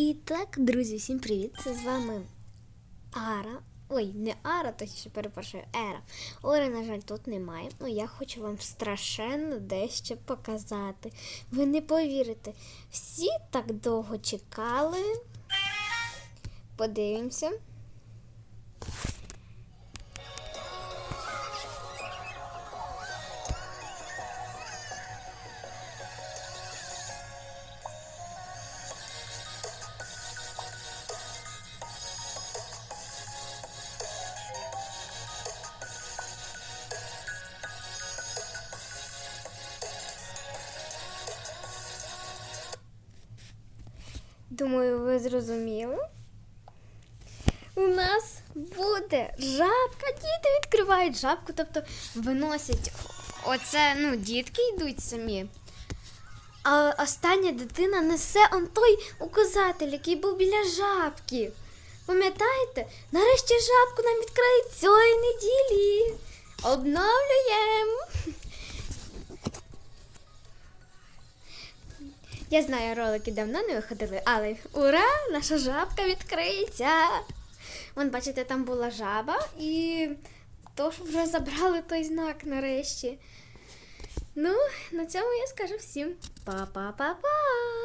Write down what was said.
І так, друзі, всім привіт! Це з вами Ара. Ой, не Ара, точніше перепрошую, Ера. Ори, на жаль, тут немає. Ну, я хочу вам страшенно дещо показати. Ви не повірите, всі так довго чекали. Подивимося. Думаю, ви зрозуміли. У нас буде жабка. Діти відкривають жабку, тобто виносять оце, ну, дітки йдуть самі. А остання дитина несе он той указатель, який був біля жабки. Пам'ятаєте? Нарешті жабку нам відкриють цієї неділі. Обновлюємо. Я знаю, ролики давно не виходили, але ура! Наша жабка відкриється. Вон, бачите, там була жаба, і то ж вже забрали той знак нарешті. Ну, на цьому я скажу всім па-па-па-па!